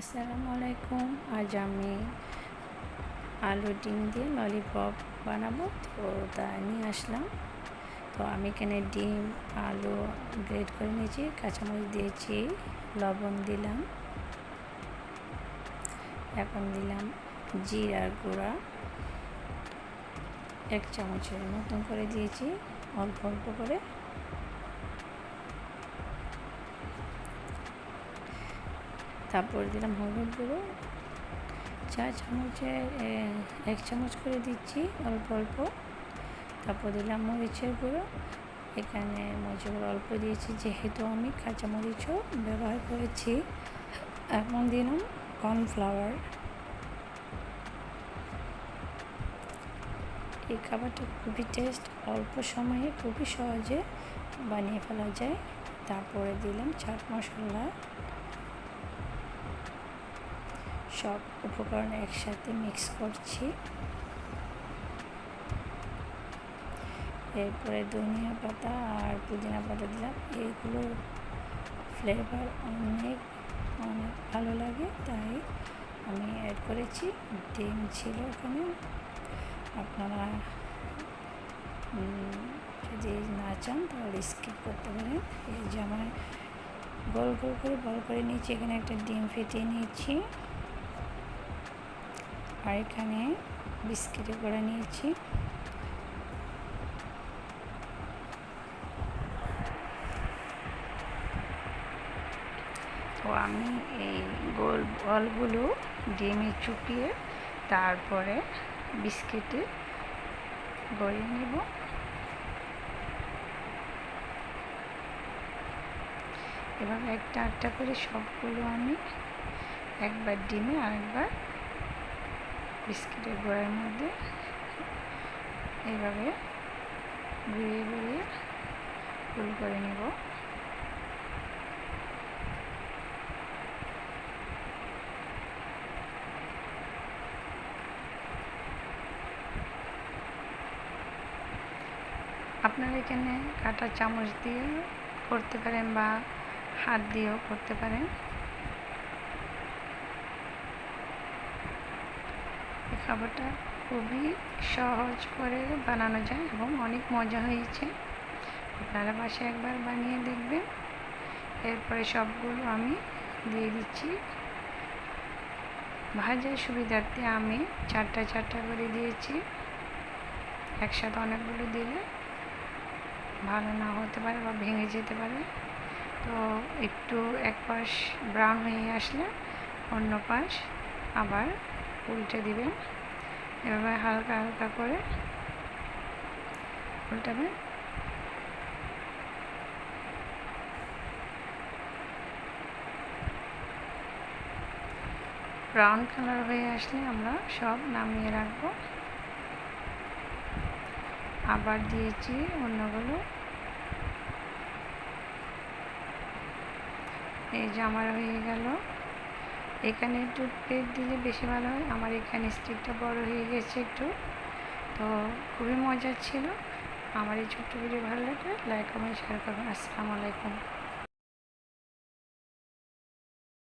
আসসালামু আলাইকুম। আজ আমি আলু ডিম দিয়ে ললিপপ বানাবো। তো তা নিয়ে আসলাম। তো আমি এখানে ডিম, আলু গ্রেড করে নিয়েছি, কাঁচামরিচ দিয়েছি, লবণ দিলাম। এখন দিলাম জিরার গুঁড়া। এক চামচের মতন করে দিয়েছি, অল্প অল্প করে। তারপর দিলাম হলুদ গুঁড়ো। চা চামচের এক চামচ করে দিচ্ছি অল্প অল্প। তারপর দিলাম মরিচের গুঁড়ো। এখানে মরিচের গুঁড়ো অল্প দিয়েছি, যেহেতু আমি কাঁচামরিচও ব্যবহার করেছি। এখন দিলাম কর্নফ্লাওয়ার। এই খাবারটা খুবই টেস্ট, অল্প সময়ে খুবই সহজে বানিয়ে ফেলা যায়। তারপরে দিলাম চাট মশলা। সব উপকরণ একসাথে মিক্স করছি। এরপরে ধনিয়া পাতা আর পুদিনা পাতা দিলাম। এইগুলো ফ্লেভার অনেক অনেক ভালো লাগে, তাই আমি অ্যাড করেছি। ডিম ছিল ওখানে আপনারা যদি না চান তাহলে স্কিপ করতে পারেন। এই যে আমার গোল গোল করে, বল করে নিয়েছি। এখানে একটা ডিম ফেটিয়ে নিয়েছি। আর এখানে বিস্কিটে করে নিয়েছি। তো আমি এই গোল বলগুলো ডিমে চুপিয়ে তারপরে বিস্কিটে গড়িয়ে নেব। এভাবে একটা একটা করে সবগুলো আমি একবার ডিমে আরেকবার বিস্কিটের গোড়ার মধ্যে এইভাবে ঘুরিয়ে ঘুরিয়ে ফুল করে নেব। আপনারা এখানে কাটা চামচ দিয়ে করতে পারেন বা হাত দিয়েও করতে পারেন। খাবারটা খুবই সহজ করে বানানো যায় এবং অনেক মজা হয়েছে। আপনারা বাসায় একবার বানিয়ে দেখবেন। এরপরে সবগুলো আমি দিয়ে দিচ্ছি। ভাজার সুবিধার্থে আমি চারটা চারটা করে দিয়েছি। একসাথে অনেকগুলো দিলে ভালো না হতে পারে বা ভেঙে যেতে পারে। তো একটু এক পাশ ব্রাউন হয়ে আসলে অন্য পাশ আবার উল্টে দিবেন। এভাবে হালকা হালকা করে উল্টাবেন ব্রাউন কালার হয়ে আসলে আমরা সব নামিয়ে রাখব। আবার দিয়েছি অন্যগুলো। এই যে আমার হয়ে গেল। এখানে একটু পেট দিলে বেশি ভালো হয়। আমার এখানে স্টিকটা বড় হয়ে গেছে একটু। তো খুবই মজার ছিল। আমার এই ছোট্ট ভিডিও ভালো লাগলে লাইক কমেন্ট শেয়ার করবেন। আসসালামু আলাইকুম।